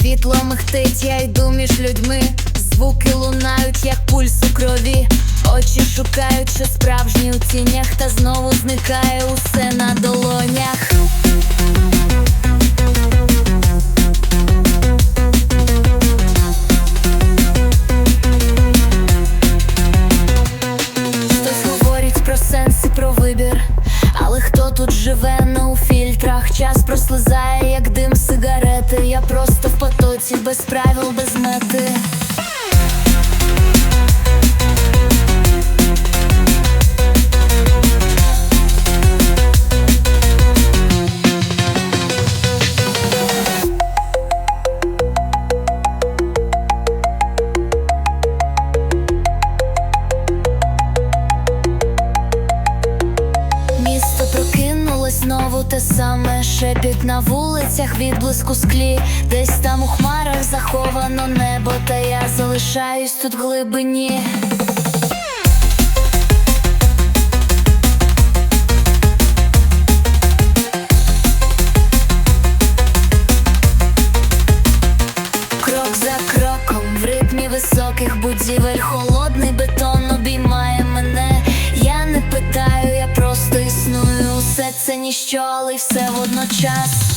Світло михтить, я йду між людьми. Звуки лунають, як пульс у крові. Очі шукають, що справжні у тінях, та знову зникає усе на долонях. Без правил, без мети. Прокинулось знову те саме Шепіт на вулицях, відблиску склі Десь там у хмарах заховано небо, та я залишаюсь тут в глибині. Крок за кроком, в ритмі високих будівель, холодний ніщо, але все водночас.